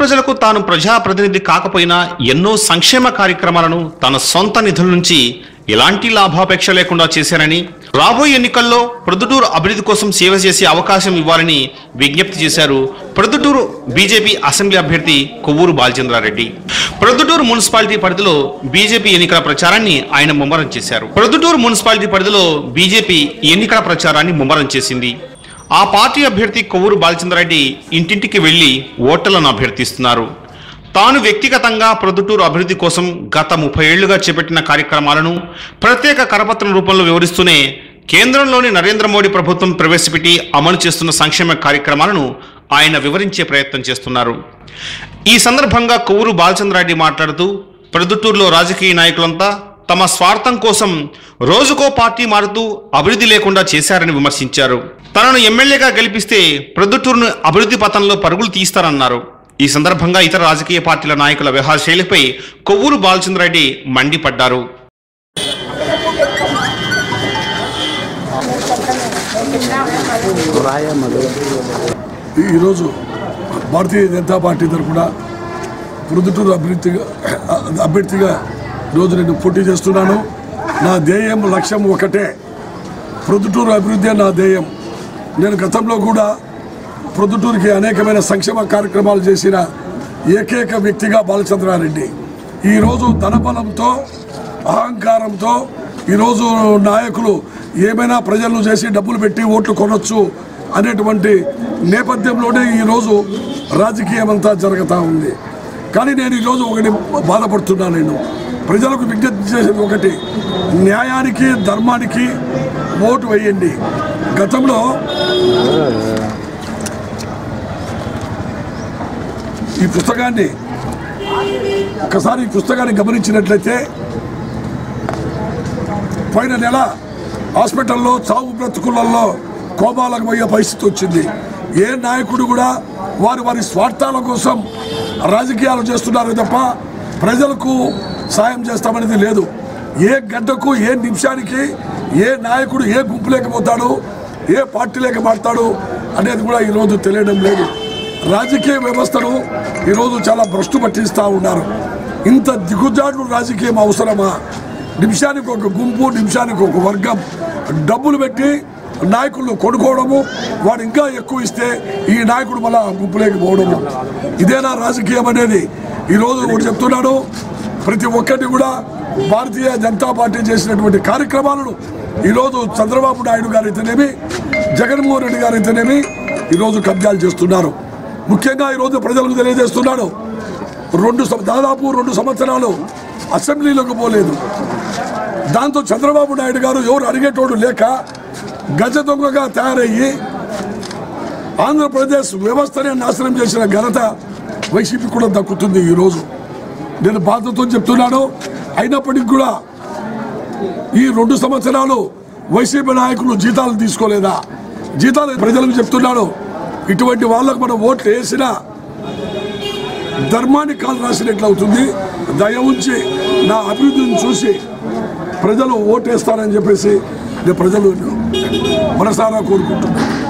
ప్రజలకు తాను ప్రజాప్రతినిధి కాకపోయినా ఎన్నో సంక్షేమ కార్యక్రమాలను తన సొంత నిధుల నుంచి ఎలాంటి లాభాపేక్ష లేకుండా చేశారని రాబోయే ఎన్నికల్లో ప్రొద్దుటూరు అభివృద్ధి కోసం సేవ చేసే అవకాశం ఇవ్వాలని విజ్ఞప్తి చేశారు ప్రొద్దుటూరు బీజేపీ అసెంబ్లీ అభ్యర్థి కొవ్వూరు బాలచంద్రారెడ్డి. ప్రొద్దుటూరు మున్సిపాలిటీ పరిధిలో బీజేపీ ఎన్నికల ప్రచారాన్ని ఆయన ముమ్మరం చేశారు. ప్రొద్దుటూరు మున్సిపాలిటీ పరిధిలో బీజేపీ ఎన్నికల ప్రచారాన్ని ముమ్మరం చేసింది. ఆ పార్టీ అభ్యర్థి కొవ్వూరు బాలచంద్రరెడ్డి ఇంటింటికి వెళ్ళి ఓటర్లను అభ్యర్థిస్తున్నారు. తాను వ్యక్తిగతంగా ప్రొద్దుటూరు అభివృద్ధి కోసం గత ముప్పై ఏళ్ళుగా చేపట్టిన కార్యక్రమాలను ప్రత్యేక కరపత్రం రూపంలో వివరిస్తూనే కేంద్రంలోని నరేంద్ర మోడీ ప్రభుత్వం ప్రవేశపెట్టి అమలు చేస్తున్న సంక్షేమ కార్యక్రమాలను ఆయన వివరించే ప్రయత్నం చేస్తున్నారు. ఈ సందర్భంగా కొవ్వూరు బాలచంద్రరెడ్డి మాట్లాడుతూ ప్రొద్దుటూరులో రాజకీయ నాయకులంతా తమ స్వార్థం కోసం రోజుకో పార్టీ మారుతూ అభివృద్ధి లేకుండా చేశారని విమర్శించారు. తనను ఎమ్మెల్యేగా గెలిపిస్తే ప్రొద్దుటూరును అభివృద్ధి పథంలో పరుగులు తీస్తారన్నారు. ఈ సందర్భంగా ఇతర రాజకీయ పార్టీల నాయకుల వ్యవహారశైలిపై కొవ్వూరు బాలచంద్రరెడ్డి మండిపడ్డారు. ఈరోజు భారతీయ జనతా పార్టీ తరఫున ప్రొద్దుటూరు అభ్యర్థిగా అభ్యర్థిగా రోజు నేను పోటీ చేస్తున్నాను. నా ధ్యేయం లక్ష్యం ఒకటే. ప్రొద్దుటూరు అభివృద్ధి నా ధ్యేయం. నేను గతంలో కూడా ప్రొద్దుటూరుకి అనేకమైన సంక్షేమ కార్యక్రమాలు చేసిన ఏకైక వ్యక్తిగా బాలచంద్రారెడ్డి. ఈరోజు ధనబలంతో అహంకారంతో ఈరోజు నాయకులు ఏమైనా ప్రజలను చేసి డబ్బులు పెట్టి ఓట్లు కొనొచ్చు అనేటువంటి నేపథ్యంలోనే ఈరోజు రాజకీయం అంతా జరుగుతూ ఉంది. కానీ నేను ఈరోజు ఒకటి బాధపడుతున్నాను నేను. ప్రజలకు విజ్ఞప్తి చేసేది ఒకటి. న్యాయానికి ధర్మానికి ఓటు వేయండి. గతంలో ఈ పుస్తకాన్ని ఒకసారి ఈ పుస్తకాన్ని గమనించినట్లయితే పోయిన నెల హాస్పిటల్లో చావు బ్రతుకులలో కోమాలకు పోయే పరిస్థితి వచ్చింది. ఏ నాయకుడు కూడా వారి వారి స్వార్థాల కోసం రాజకీయాలు చేస్తున్నారు తప్ప ప్రజలకు సాయం చేస్తామనేది లేదు. ఏ గంటకు ఏ నిమిషానికి ఏ నాయకుడు ఏ గుంపు లేకపోతాడు ఏ పార్టీ లేక మాడతాడు అనేది కూడా ఈరోజు తెలియడం లేదు. రాజకీయ వ్యవస్థను ఈరోజు చాలా భ్రష్టు పట్టిస్తూ ఉన్నారు. ఇంత దిగుజాడు రాజకీయం అవసరమా? నిమిషానికి ఒక గుంపు నిమిషానికి ఒక వర్గం డబ్బులు పెట్టి నాయకులను కొనుక్కోవడము వాడు ఇంకా ఎక్కువ ఇస్తే ఈ నాయకుడు మళ్ళా గుంపులేకి పోవడము. ఇదేనా రాజకీయం అనేది? ఈరోజు ఒకటి చెప్తున్నాను ప్రతి ఒక్కటి కూడా భారతీయ జనతా పార్టీ చేసినటువంటి కార్యక్రమాలను ఈరోజు చంద్రబాబు నాయుడు గారు అయితేనేమి జగన్మోహన్ రెడ్డి గారు అయితేనేమి ఈరోజు కబ్జాలు చేస్తున్నారు. ముఖ్యంగా ఈరోజు ప్రజలకు తెలియజేస్తున్నాడు రెండు సం- దాదాపు రెండు సంవత్సరాలు అసెంబ్లీలోకి పోలేదు. దాంతో చంద్రబాబు నాయుడు గారు ఎవరు అడిగేటోడు లేక గజ దొంగగా తయారయ్యి ఆంధ్రప్రదేశ్ వ్యవస్థనే నాశనం చేసిన ఘనత వైసీపీ కూడా దక్కుతుంది ఈరోజు. నేను బాధతో చెప్తున్నాను అయినప్పటికీ కూడా ఈ రెండు సంవత్సరాలు వైసీపీ నాయకులు జీతాలు తీసుకోలేదా? జీతాలు ప్రజలకు చెప్తున్నాడు ఇటువంటి వాళ్ళకు మనం ఓట్లు వేసినా ధర్మాన్ని కాలు రాసినట్లు అవుతుంది. దయ ఉంచి నా అభివృద్ధిని చూసి ప్రజలు ఓటేస్తారని చెప్పేసి నేను ప్రజలు మనసారా కోరుకుంటున్నాను